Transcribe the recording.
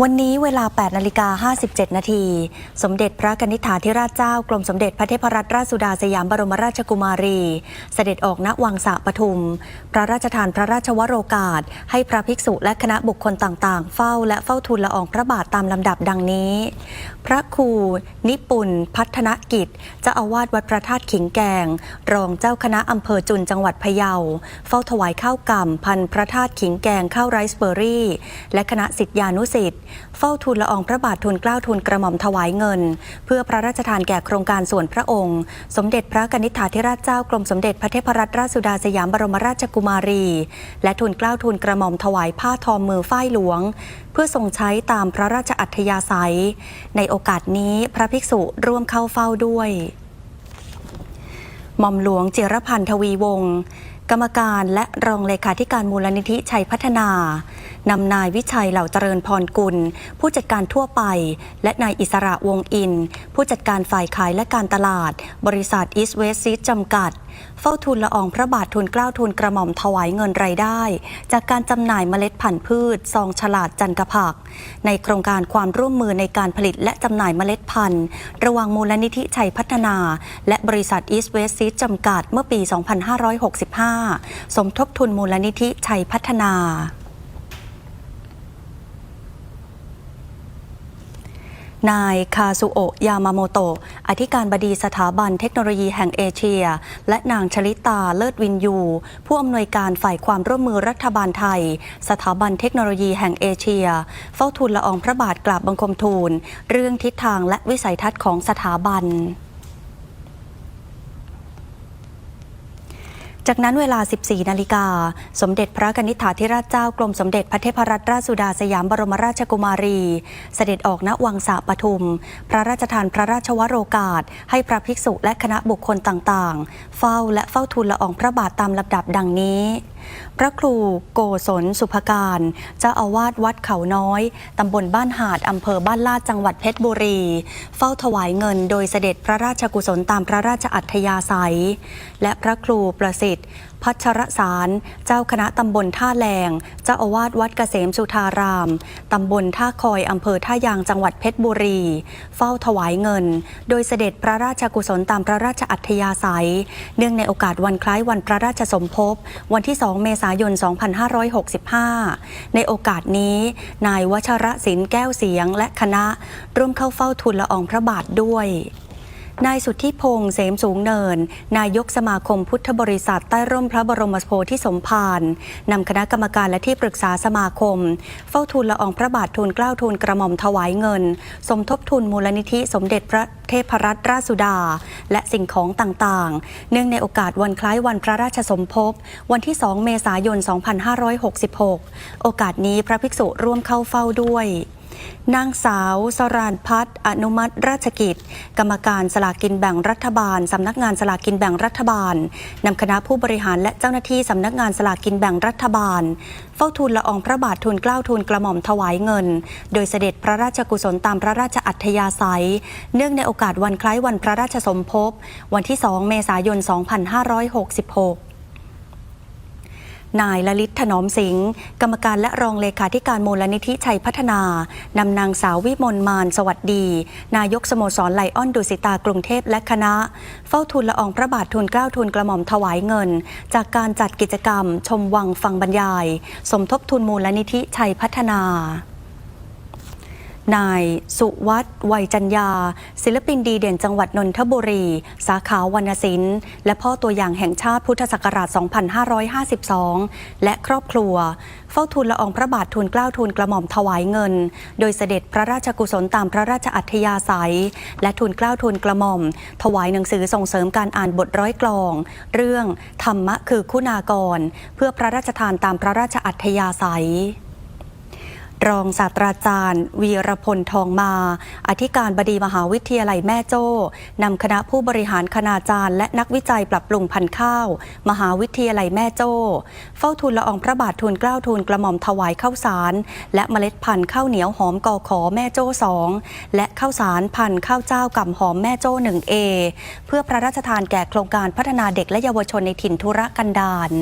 วันนี้เวลา 8 นาฬิกา 57 นาที สมเด็จพระกนิษฐาธิราชเจ้ากรมสมเด็จพระเทพรัตนราชสุดาสยามบรมราชกุมารี เสด็จออกณวังสะปทุม พระราชทานพระราชวโรกาส ให้พระภิกษุและคณะบุคคลต่างๆ เฝ้าและเฝ้าทูลละอองพระบาทตามลำดับดังนี้ พระครูนิปุนพัฒนกิจเจ้าอาวาสวัดพระธาตุขิงแกง รองเจ้าคณะอำเภอจุนจังหวัดพะเยา เฝ้าถวายข้าวก่ำพันพระธาตุขิงแกงข้าวไรซ์เบอร์รี่ และคณะสิทธิานุสิทธิเฝ้าทูลละอองพระบาททูลเกล้าทูลกระหม่อมถวายเงิน เพื่อพระราชทานแก่โครงการส่วนพระองค์ สมเด็จพระกนิษฐาธิราชเจ้ากรมสมเด็จพระเทพรัตนราชสุดาสยามบรมราชกุมารี และทูลเกล้าทูลกระหม่อมถวายผ้าทอมือฝ้ายหลวง เพื่อทรงใช้ตามพระราชอัธยาศัย ในโอกาสนี้พระภิกษุร่วมเข้าเฝ้าด้วยหม่อมหลวงเจรพันธ์ทวีวงศ์ กรรมการและรองเลขาธิการมูลนิธิชัยพัฒนานำนายวิชัยเหล่าเจริญพรกุล ผู้จัดการทั่วไป และนายอิสระวงอิน ผู้จัดการฝ่ายขายและการตลาด บริษัทอีสเวสซีจำกัด เฝ้าทูลละอองพระบาททูลเกล้าทูลกระหม่อมถวายเงินรายได้ จากการจำหน่ายเมล็ดพันธุ์พืช ซองฉลาดจันกระผัก ในโครงการความร่วมมือในการผลิตและจำหน่ายเมล็ดพันธุ์ ระหว่างมูลนิธิชัยพัฒนา และบริษัทอีสเวสซีจำกัดเมื่อปี 2565สมทบทุนมูลนิธิชัยพัฒนานายคาซุโอะยามาโมโตะ อธิการบดีสถาบันเทคโนโลยีแห่งเอเชีย และนางชลิตาเลิศวินยู ผู้อำนวยการฝ่ายความร่วมมือรัฐบาลไทย สถาบันเทคโนโลยีแห่งเอเชีย เฝ้าทูลละอองพระบาทกราบบังคมทูล เรื่องทิศทางและวิสัยทัศน์ของสถาบัน จากนั้นเวลา 14 นาฬิกา สมเด็จพระกนิษฐาธิราชเจ้ากรมสมเด็จพระเทพรัตนราชสุดาสยามบรมราชกุมารี เสด็จออกณวังสะปทุม พระราชทานพระราชวโรกาส ให้พระภิกษุและคณะบุคคลต่างๆ เฝ้าและเฝ้าทูลละอองพระบาทตามลำดับดังนี้ พระครูโกศลสุภการเจ้าอาวาสวัดเขาน้อย ตำบลบ้านหาด อำเภอบ้านลาดจังหวัดเพชรบุรี เฝ้าถวายเงินโดยเสด็จพระราชกุศลตามพระราชอัธยาศัย และพระครูประสิทธิ์ พัชรสาร เจ้าคณะตำบลท่าแรงเจ้าอาวาสวัดเกษมสุธาราม ตำบลท่าคอยอำเภอท่ายางจังหวัดเพชรบุรี เฝ้าถวายเงิน โดยเสด็จพระราชกุศลตามพระราชอัธยาศัย เนื่องในโอกาสวันคล้ายวันพระราชสมภพ วันที่สอ2 เมษายน 2565 ในโอกาสนี้ นายวชระศิลป์แก้วเสียงและคณะร่วมเข้าเฝ้าทูลละอองพระบาทด้วย นายสุทธิพงษ์เสมสูงเนิน นายกสมาคมพุทธบริษัทใต้ร่มพระบรมโพธิสมภารนำคณะกรรมการและที่ปรึกษาสมาคม เฝ้าทูลละอองพระบาททูลเกล้าทูลกระหม่อมถวายเงิน สมทบทุนมูลนิธิสมเด็จพระเทพรัตนราชสุดา และสิ่งของต่างๆ เนื่องในโอกาสวันคล้ายวันพระราชสมภพวันที่ 2 เมษายน 2566 โอกาสนี้พระภิกษุร่วมเข้าเฝ้าด้วย นางสาว สรานพัฒน์อนุมัติราชกิจ กรรมการสลากกินแบ่งรัฐบาล สำนักงานสลากกินแบ่งรัฐบาลนำคณะผู้บริหารและเจ้าหน้าที่สำนักงานสลากกินแบ่งรัฐบาล เฝ้าทูลละอองพระบาททูลเกล้าทูลกระหม่อมถวายเงิน โดยเสด็จพระราชกุศลตามพระราชอัธยาศัย เนื่องในโอกาสวันคล้ายวันพระราชสมภพวันที่ 2 เมษายน 2566 นายลลิตถนอมสิงห์กรรมการและรองเลขาธิการมูลนิธิชัยพัฒนานำนางสาววิมลมานสวัสดี นายกสโมสรไลออนดุสิตากรุงเทพและคณะ เฝ้าทูลละอองพระบาททูลเกล้าทูลกระหม่อมถวายเงิน จากการจัดกิจกรรม ชมวังฟังบรรยาย สมทบทุนมูลนิธิชัยพัฒนา นายสุวัตวัยจัญญา ศิลปินดีเด่นจังหวัดนนทบุรี สาขาวรรณศิลป์ และพ่อตัวอย่างแห่งชาติพุทธศักราช 2552 และครอบครัว เฝ้าทูลละอองพระบาททูลเกล้าทูลกระหม่อมถวายเงิน โดยเสด็จพระราชกุศลตามพระราชอัธยาศัย และทูลเกล้าทูลกระหม่อม ถวายหนังสือส่งเสริมการอ่านบทร้อยกลอง เรื่องธรรมะคือคุณากร เพื่อพระราชทานตามพระราชอัธยาศัย รองศาสตราจารย์ วีรพลทองมา อธิการบดีมหาวิทยาลัยแม่โจ้นำคณะผู้บริหารคณาจารย์ และนักวิจัยปรับปรุงพันธุ์ข้าว มหาวิทยาลัยแม่โจ้ เฝ้าทูลละอองพระบาททูลเกล้าทูลกระหม่อมถวายข้าวสาร และเมล็ดพันธุ์ข้าวเหนียวหอมกอขอแม่โจ้สองและข้าวสารพันธุ์ข้าวเจ้ากำหอมแม่โจ้หนึ่งเอเพื่อพระราชทานแก่โครงการพัฒนาเด็กและเยาวชนในถิ่นธุรกันดาร